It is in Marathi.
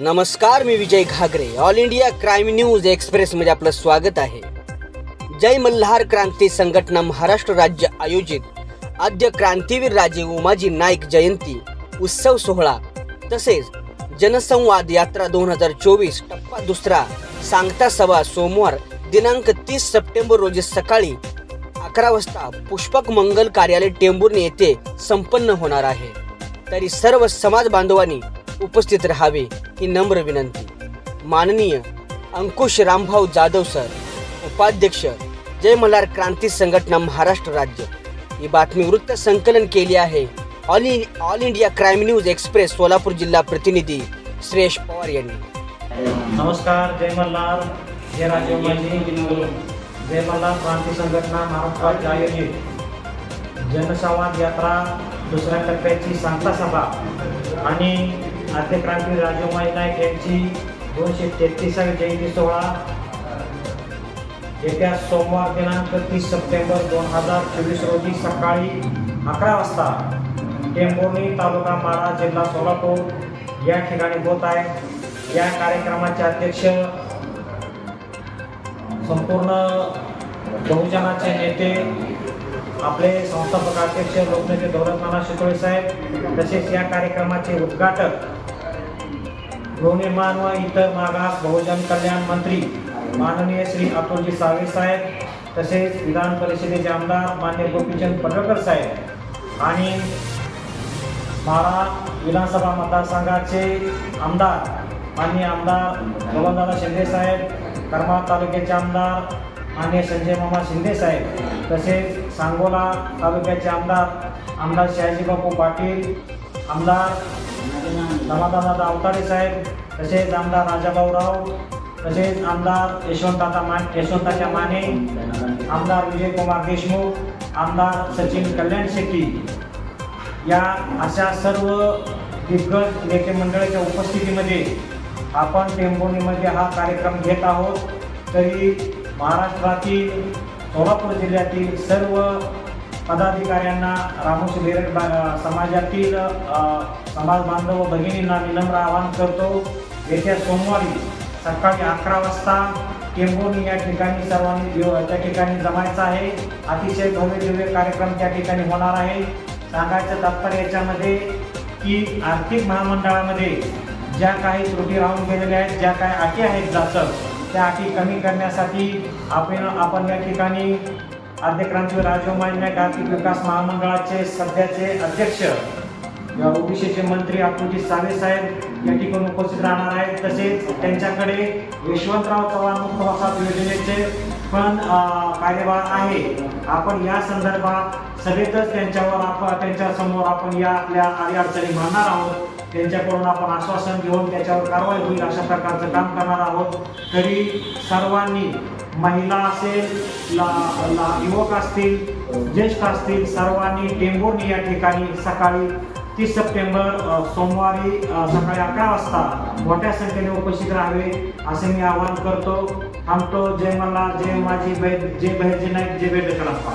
नमस्कार मी Vijay Ghagare. All India crime news एक्सप्रेसमध्ये आपलं स्वागत आहे. जय मल्हार क्रांती संघटना महाराष्ट्र राज्य आयोजित आद्य क्रांतीवीर राजे उमाजी नाईक जयंती उत्सव सोहळा तसेच जनसंवाद यात्रा दोन हजार चोवीस टप्पा दुसरा सांगता सभा सोमवार दिनांक तीस सप्टेंबर रोजी सकाळी अकरा वाजता पुष्पक मंगल कार्यालय टेंभुर्णी येथे संपन्न होणार आहे. तरी सर्व समाज बांधवांनी उपस्थित राहावे ही नम्र विनंती. माननीय अंकुश रामभाऊ जाधव सर उपाध्यक्ष जय मल्हार क्रांती संघटना महाराष्ट्र राज्य. ही बातमी वृत्त संकलन केली आहे. ऑल इ- all India crime news express Solapur जिल्हा प्रतिनिधी श्रेयश पवार यांनी. नमस्कार जय मल्हार. जय राजीव माजी जय मल्हार क्रांती संघटना महाराष्ट्रात आयोजित जनसंवाद यात्रा दुसऱ्या टप्प्याची सांगता सभा आणि आद्य क्रांती नाईक यांची दोनशे तेहतीसावी जयंती सोहळा येत्या सोमवार दिनांक तीस सप्टेंबर दोन हजार चोवीस रोजी सकाळी अकरा वाजता टेंभुर्णी तालुका माळा जिल्हा सोलापूर या ठिकाणी होत आहे. या कार्यक्रमाचे अध्यक्ष संपूर्ण बहुजनाचे नेते आपले संस्थापक अध्यक्ष लोकनेते दौलतनाना शितोळे साहेब तसेच या कार्यक्रमाचे उद्घाटक गृहनिर्माण व इतर मागास बहुजन कल्याण मंत्री माननीय श्री अतुलजी सावे साहेब तसेच विधान परिषदेचे आमदार मान्य गोपीचंद पडळकर साहेब आणि महाराष्ट्र विधानसभा मतदारसंघाचे आमदार माननीय आमदार गोवंदादा शिंदे साहेब करमाळ तालुक्याचे आमदार माननीय संजय मामा शिंदे साहेब तसेच सांगोला तालुक्याचे आमदार आमदार शहाजीबापू पाटील आमदार समाधानदादा अवताडे साहेब तसेच आमदार राजाभाऊराव तसेच आमदार यशवंताचा मान यशवंताच्या माने आमदार विजयकुमार देशमुख आमदार सचिन कल्याण शेट्टी. या अशा सर्व दिग्गज नेते मंडळाच्या उपस्थितीमध्ये आपण टेंभुर्णीमध्ये हा कार्यक्रम घेत आहोत. तरी महाराष्ट्रातील सोलापूर जिल्ह्यातील सर्व पदाधिकाऱ्यांना रामोशी बेरड समाजातील समाज बांधव व भगिनींना विनम्र आवाहन करतो. येत्या सोमवारी सकाळी अकरा वाजता टेंभुर्णी या ठिकाणी सर्वांनी त्या ठिकाणी जमायचं आहे. अतिशय भव्य दिव्य कार्यक्रम त्या ठिकाणी होणार आहे. सांगायचं तात्पर्य याच्यामध्ये की आर्थिक महामंडळामध्ये ज्या काही त्रुटी राहून गेलेल्या आहेत ज्या काही अटी आहेत जाचक त्या अटी कमी करण्यासाठी आपण आपण या ठिकाणी आद्य क्रांतीवीर राजीव नाईक आर्थिक विकास महामंडळाचे सध्याचे अध्यक्ष ओबीसीचे मंत्री अतुलजी सावे साहेब या ठिकाणी उपस्थित राहणार आहेत. तसेच त्यांच्याकडे यशवंतराव चव्हाण मुक्त वसाहत योजनेचे पण अं, कार्यभार आहे. आपण या संदर्भात सगळेच त्यांच्यावर आपण त्यांच्यासमोर आपण या आपल्या आडी अडचणी आहोत. त्यांच्याकडून आपण आश्वासन घेऊन त्याच्यावर कारवाई होईल अशा प्रकारचं काम करणार आहोत. तरी सर्वांनी महिला असेल ला, ला युवक असतील ज्येष्ठ असतील सर्वांनी टेंभुर्णी या ठिकाणी सकाळी तीस सप्टेंबर सोमवारी सकाळी अकरा वाजता मोठ्या संख्येने उपस्थित राहावे असे मी आवाहन करतो. थांबतो. जय मला जय माझी बैद जय बहिर्जी नाईक जय बेडकराप्पा